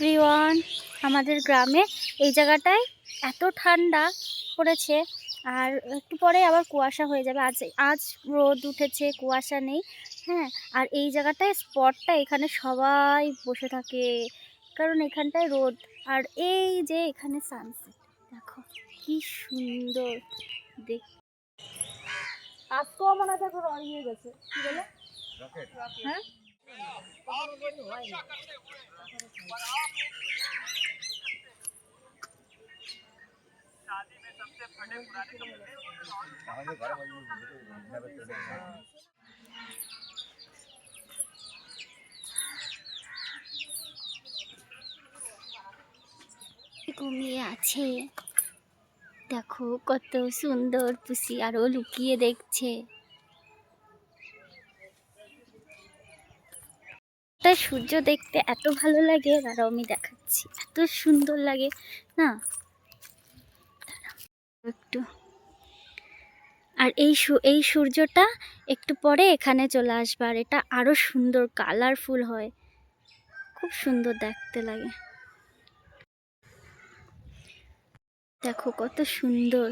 প্রিয়ন আমাদের গ্রামে এই জায়গাটায় এত ঠান্ডা পড়েছে আর একটু পরে আবার কুয়াশা হয়ে যাবে। আজ আজ রোদ উঠেছে কুয়াশা নেই হ্যাঁ? আর এই জায়গাটায় স্পটটা এখানে সবাই বসে থাকে কারণ এখানটায় রোদ। আর এই যে এখানে সানসেট দেখো কি সুন্দর দেখ আজকেও হয় এখন গেছে কি বলে? হ্যাঁ? আছে। দেখো কত সুন্দর পুষি আরও লুকিয়ে দেখছে। তা সূর্য দেখতে এত ভালো লাগে দাঁড়াও আমি দেখাচ্ছি, এত সুন্দর লাগে, না? একটু। আর এই এই সূর্যটা একটু পরে এখানে চলে আসবে, আর এটা আরও সুন্দর কালারফুল হয়। খুব সুন্দর দেখতে লাগে। দেখো কত সুন্দর।